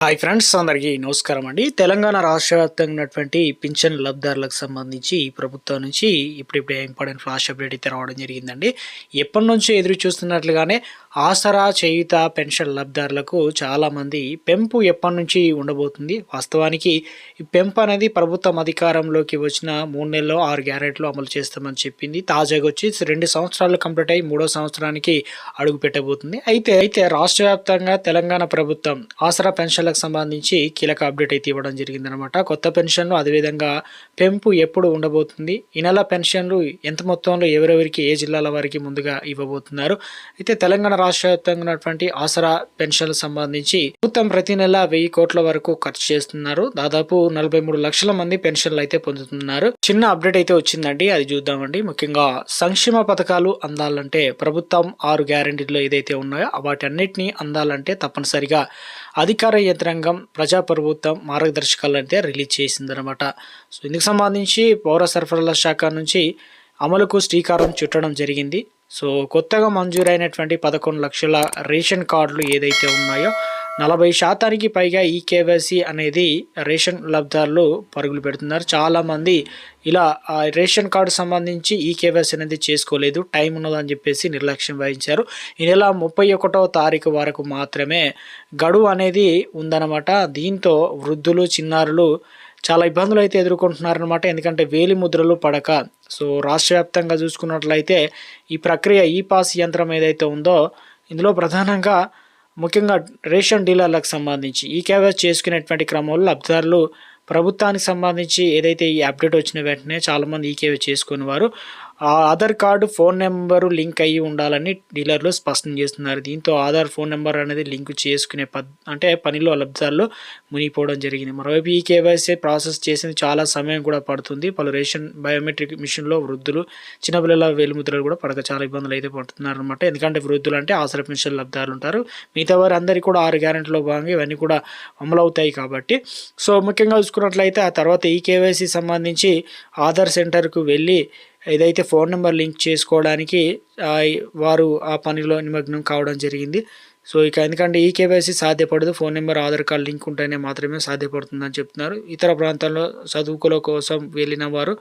Hi friends అందరికీ నమస్కారం అండి. తెలంగాణ రాష్ట్ర వ్యాప్తంగా ఉన్నటువంటి పింఛన్ లబ్ధారులకు సంబంధించి ఈ ప్రభుత్వం నుంచి ఇప్పుడిప్పుడే ఇంపార్టెంట్ ఫ్లాష్ అప్డేట్ అయితే రావడం జరిగిందండి. ఎప్పటి నుంచో ఎదురు చూస్తున్నట్లుగానే ఆసరా చేయుత పెన్షన్ లబ్ధిదారులకు చాలామంది పెంపు ఎప్పటి నుంచి ఉండబోతుంది? వాస్తవానికి పెంపు అనేది ప్రభుత్వం అధికారంలోకి వచ్చిన మూడు నెలల్లో ఆరు గ్యారెంట్లు అమలు చేస్తామని చెప్పింది. తాజాగా వచ్చి రెండు సంవత్సరాలు కంప్లీట్ అయ్యి మూడో సంవత్సరానికి అడుగు పెట్టబోతుంది. అయితే అయితే రాష్ట్ర వ్యాప్తంగా తెలంగాణ ప్రభుత్వం ఆసరా పెన్షన్ పెన్షన్లకు సంబంధించి కీలక అప్డేట్ అయితే ఇవ్వడం జరిగిందనమాట కొత్త పెన్షన్లు అదేవిధంగా పెంపు ఎప్పుడు ఉండబోతుంది? ఈ నెల పెన్షన్లు ఎంత మొత్తంలో ఎవరెవరికి ఏ జిల్లాల వారికి ముందుగా ఇవ్వబోతున్నారు? అయితే తెలంగాణ రాష్ట్ర వ్యాప్తంగా ఉన్నటువంటి ఆసరా పెన్షన్లకు సంబంధించి ప్రభుత్వం ప్రతి నెల వెయ్యి కోట్ల వరకు ఖర్చు చేస్తున్నారు. దాదాపు నలభై మూడు లక్షల మంది పెన్షన్లు అయితే పొందుతున్నారు. చిన్న అప్డేట్ అయితే వచ్చిందండి. అది చూద్దామండి. ముఖ్యంగా సంక్షేమ పథకాలు అందాలంటే ప్రభుత్వం ఆరు గ్యారంటీలు ఏదైతే ఉన్నాయో వాటన్నిటిని అందాలంటే తప్పనిసరిగా అధికార యంత్రాంగం ప్రజా ప్రభుత్వం మార్గదర్శకాలు అయితే రిలీజ్ చేసిందనమాట సో ఇందుకు సంబంధించి పౌర సరఫరాల శాఖ నుంచి అమలుకు శ్రీకారం చుట్టడం జరిగింది. సో కొత్తగా మంజూరైనటువంటి పదకొండు లక్షల రేషన్ కార్డులు ఏదైతే ఉన్నాయో నలభై శాతానికి పైగా ఈ కేవైసీ అనేది రేషన్ లబ్ధారులు పరుగులు పెడుతున్నారు. చాలామంది ఇలా రేషన్ కార్డు సంబంధించి ఈ కేవైసీ అనేది చేసుకోలేదు టైం ఉన్నదని చెప్పేసి నిర్లక్ష్యం వహించారు. ఈ నెల ముప్పై ఒకటో తారీఖు వరకు మాత్రమే గడువు అనేది ఉందన్నమాట. దీంతో వృద్ధులు చిన్నారులు చాలా ఇబ్బందులు అయితే ఎదుర్కొంటున్నారనమాట ఎందుకంటే వేలి ముద్రలు పడక. సో రాష్ట్ర వ్యాప్తంగా చూసుకున్నట్లయితే ఈ ప్రక్రియ ఈ పాస్ యంత్రం ఏదైతే ఉందో ఇందులో ప్రధానంగా ముఖ్యంగా రేషన్ డీలర్లకు సంబంధించి ఈ కేవైస్ చేసుకునేటువంటి క్రమంలో లబ్ధిదారులు ప్రభుత్వానికి సంబంధించి ఏదైతే ఈ అప్డేట్ వచ్చిన వెంటనే చాలామంది ఈ కేవై చేసుకునేవారు. ఆ Aadhaar card phone number link అయ్యి ఉండాలని డీలర్లు స్పష్టం చేస్తున్నారు. దీంతో ఆధార్ ఫోన్ నెంబర్ అనేది లింక్ చేసుకునే పద్ అంటే పనిలో లబ్ధాల్లో మునిగిపోవడం జరిగింది. మరోవైపు ఈ కేవైసీ ప్రాసెస్ చేసింది చాలా సమయం కూడా పడుతుంది. పలు రేషన్ బయోమెట్రిక్ మిషన్లో వృద్ధులు చిన్నపిల్లల వేలుముద్రలు కూడా పడక చాలా ఇబ్బందులు అయితే పడుతున్నారు అనమాట ఎందుకంటే వృద్ధులు అంటే ఆసర పెన్షన్ లబ్ధాలు ఉంటారు. మిగతా వారు అందరికీ కూడా ఆరు గ్యారెంటీలో భాగంగా ఇవన్నీ కూడా అమలు అవుతాయి కాబట్టి. సో ముఖ్యంగా చూసుకున్నట్లయితే ఆ తర్వాత ఈ కేవైసీ సంబంధించి ఆధార్ సెంటర్కు వెళ్ళి ఏదైతే ఫోన్ నెంబర్ లింక్ చేసుకోవడానికి వారు ఆ పనిలో నిమగ్నం కావడం జరిగింది. సో ఇక ఎందుకంటే ఈ కేవైసీ సాధ్యపడదు phone number Aadhaar card link ఉంటేనే మాత్రమే సాధ్యపడుతుందని చెప్తున్నారు. ఇతర ప్రాంతాల్లో చదువుకుల కోసం వెళ్ళిన వారు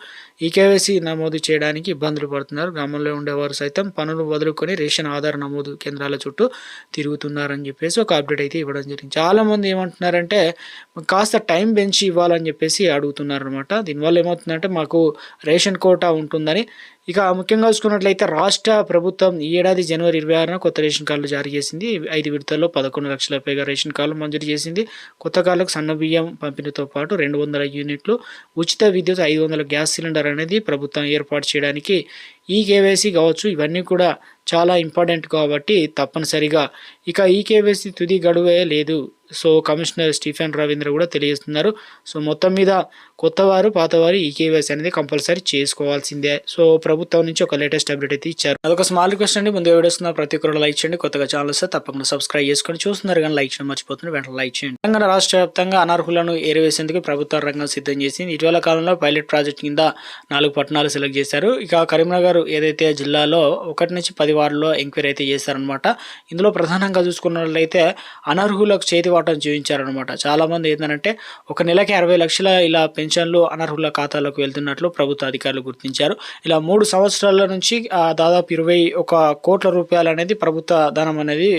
ఈ కేవైసీ నమోదు చేయడానికి ఇబ్బందులు పడుతున్నారు. గ్రామంలో ఉండేవారు సైతం పనులు వదులుకొని రేషన్ ఆధార్ నమోదు కేంద్రాల చుట్టూ తిరుగుతున్నారని చెప్పేసి ఒక అప్డేట్ అయితే ఇవ్వడం జరిగింది. చాలామంది ఏమంటున్నారంటే కాస్త టైం పెంచి ఇవ్వాలని చెప్పేసి అడుగుతున్నారు అనమాట దీనివల్ల ఏమవుతుందంటే మాకు రేషన్ కోటా ఉంటుంది ఉందని ఇక ముఖ్యంగా చూసుకున్నట్లయితే రాష్ట్ర ప్రభుత్వం ఈ ఏడాది జనవరి ఇరవై ఆరున కొత్త రేషన్ కార్డులు జారీ చేసింది. ఐదు విడతల్లో పదకొండు లక్షల పైగా రేషన్ కార్డులు మంజూరు చేసింది. కొత్త కార్డులకు సన్న బియ్యం పంపిణీతో పాటు రెండు వందల యూనిట్లు ఉచిత విద్యుత్ ఐదు వందల గ్యాస్ సిలిండర్ అనేది ప్రభుత్వం ఏర్పాటు చేయడానికి ఈ కేవైసీ కావచ్చు. ఇవన్నీ కూడా చాలా ఇంపార్టెంట్ కాబట్టి తప్పనిసరిగా ఇక ఈ కేవైసీ తుది గడువే లేదు. సో కమిషనర్ స్టీఫెన్ రవీంద్ర కూడా తెలియజేస్తున్నారు. సో మొత్తం మీద కొత్తవారు పాతవారు ఈ కేవైసీ అనేది కంపల్సరీ చేసుకోవాల్సిందే. సో ప్రభుత్వం నుంచి ఒక లేటెస్ట్ అప్డేట్ అయితే ఇచ్చారు. అదొక స్మాల్ రిక్వెస్ట్ అండి. ముందు వీడియోస్ ప్రతి ఒక్కరు లైక్ చేయండి. కొత్తగా ఛానల్ వస్తే తప్పకుండా సబ్స్క్రైబ్ చేసుకొని చూస్తున్నారు కానీ లైక్ చేయడం మర్చిపోతుంది వెంటనే లైక్ చేయండి. తెలంగాణ రాష్ట్ర వ్యాప్తంగా అనర్హులను ఏరివేసేందుకు ప్రభుత్వ రంగం సిద్ధం చేసింది ఇటీవల కాలంలో పైలట్ ప్రాజెక్ట్ కింద నాలుగు పట్టణాలు సెలెక్ట్ చేశారు. ఇక కరీంనగర్ ఏదైతే జిల్లాలో ఒకటి నుంచి పది వార్డులో ఎంక్వైరీ అయితే చేశారనమాట ఇందులో ప్రధానంగా చూసుకున్నట్లయితే అనర్హులకు చేతి వాటం చూపించారనమాట చాలా మంది ఏంటంటే ఒక నెలకి అరవై లక్షల ఇలా పెన్షన్లు అనర్హుల ఖాతాలకు వెళ్తున్నట్లు ప్రభుత్వ అధికారులు గుర్తించారు. ఇలా మూడు సంవత్సరాల నుంచి దాదాపు ఇరవై ఒక కోట్ల రూపాయలు అనేది ప్రభుత్వ ధనం అనేది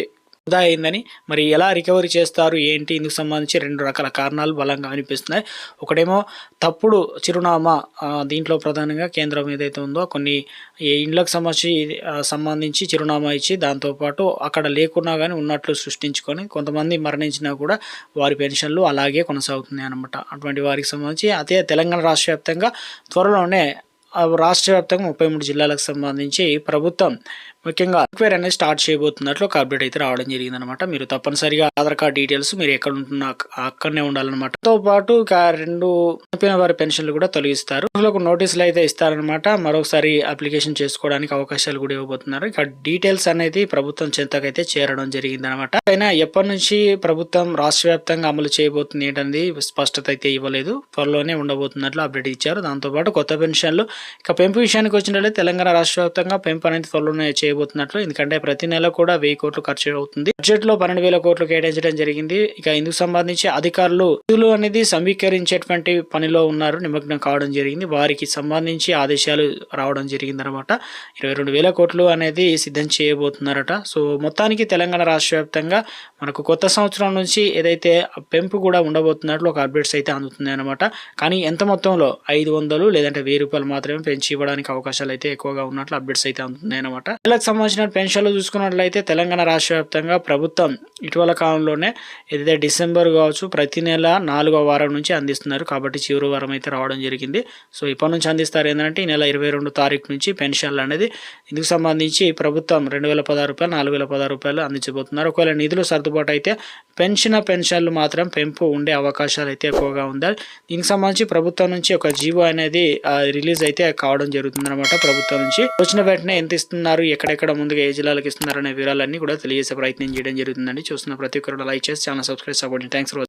వృధా అయిందని మరి ఎలా రికవరీ చేస్తారు ఏంటి ఇందుకు సంబంధించి రెండు రకాల కారణాలు బలంగా అనిపిస్తున్నాయి. ఒకటేమో తప్పుడు చిరునామా దీంట్లో ప్రధానంగా కేంద్రం ఏదైతే ఉందో కొన్ని ఇండ్లకు సంబంధించి సంబంధించి చిరునామా ఇచ్చి దాంతోపాటు అక్కడ లేకున్నా కానీ ఉన్నట్లు సృష్టించుకొని కొంతమంది మరణించినా కూడా వారి పెన్షన్లు అలాగే కొనసాగుతున్నాయి అన్నమాట అటువంటి వారికి సంబంధించి అదే తెలంగాణ రాష్ట్ర వ్యాప్తంగా త్వరలోనే రాష్ట్ర వ్యాప్తంగా ముప్పై మూడు జిల్లాలకు సంబంధించి ప్రభుత్వం ముఖ్యంగా ఎంక్వైరీ అనేది స్టార్ట్ చేయబోతున్నట్లు ఒక అప్డేట్ అయితే రావడం జరిగిందనమాట మీరు తప్పనిసరిగా ఆధార్ కార్డ్ డీటెయిల్స్ మీరు ఎక్కడ ఉంటున్న అక్కడనే ఉండాలన్నమాట. తో పాటు రెండు చనిపోయిన వారి పెన్షన్లు కూడా తొలగిస్తారు. ఒక నోటీసులు అయితే ఇస్తారనమాట మరొకసారి అప్లికేషన్ చేసుకోవడానికి అవకాశాలు కూడా ఇవ్వబోతున్నారు. ఇక డీటెయిల్స్ అనేది ప్రభుత్వం చెంతకైతే చేరడం జరిగిందనమాట అయినా ఎప్పటి నుంచి ప్రభుత్వం రాష్ట్ర వ్యాప్తంగా అమలు చేయబోతుంది ఏంటనేది స్పష్టత అయితే ఇవ్వలేదు. త్వరలోనే ఉండబోతున్నట్లు అప్డేట్ ఇచ్చారు. దాంతోపాటు కొత్త పెన్షన్లు ఇక పెంపు విషయానికి వచ్చినట్లయితే తెలంగాణ రాష్ట్ర వ్యాప్తంగా పెంపు అనేది త్వరలోనే చేయబోతున్నట్లు. ఎందుకంటే ప్రతి నెల కూడా వెయ్యి కోట్లు ఖర్చు అవుతుంది. బడ్జెట్లో పన్నెండు వేల కోట్లు కేటాయించడం జరిగింది. ఇక ఇందుకు సంబంధించి అధికారులు నిధులు అనేది సమీకరించేటువంటి పనిలో ఉన్నారు. నిమగ్నం కావడం జరిగింది. వారికి సంబంధించి ఆదేశాలు రావడం జరిగింది అనమాట ఇరవై రెండు వేల కోట్లు అనేది సిద్ధం చేయబోతున్నారట. సో మొత్తానికి తెలంగాణ రాష్ట్ర వ్యాప్తంగా మనకు కొత్త సంవత్సరం నుంచి ఏదైతే పెంపు కూడా ఉండబోతున్నట్లు ఒక అప్డేట్స్ అయితే అందుతుంది అనమాట కానీ ఎంత మొత్తంలో? ఐదు వందలు లేదంటే వెయ్యి రూపాయలు మాత్రం మాత్రమే పెంచి ఇవ్వడానికి అవకాశాలు అయితే ఎక్కువగా ఉన్నట్లు అప్డేట్స్ అయితే అందుతున్నాయి అనమాట వీళ్ళకి సంబంధించిన పెన్షన్లు చూసుకున్నట్లయితే తెలంగాణ రాష్ట్ర వ్యాప్తంగా ప్రభుత్వం ఇటీవల కాలంలోనే ఏదైతే డిసెంబర్ కావచ్చు ప్రతి నెల నాలుగో వారం నుంచి అందిస్తున్నారు. కాబట్టి చివరి వారం అయితే రావడం జరిగింది. సో ఇప్పటి నుంచి అందిస్తారు ఏంటంటే ఈ నెల ఇరవై రెండు తారీఖు నుంచి పెన్షన్లు అనేది ఇందుకు సంబంధించి ప్రభుత్వం రెండు వేల పదహారు రూపాయలు నాలుగు వేల పదహారు రూపాయలు అందించబోతున్నారు. ఒకవేళ నిధులు సర్దుబాటు అయితే పెన్షన్ పెన్షన్లు మాత్రం పెంపు ఉండే అవకాశాలు అయితే ఎక్కువగా ఉంది దీనికి సంబంధించి ప్రభుత్వం నుంచి ఒక జీవో అనేది రిలీజ్ అయితే కావడం జరుగుతుంది అనమాట ప్రభుత్వం నుంచి. వచ్చిన వెంటనే ఎంత ఇస్తున్నారు ఎక్కడెక్కడ ముందుగా ఏ జిల్లాలకు ఇస్తున్నారు అనే వివరాలన్నీ కూడా తెలియజేసే ప్రయత్నం చేయడం జరుగుతుందండి. చూస్తున్న ప్రతి ఒక్కరు లైక్ చేసి channel subscribe support thanks for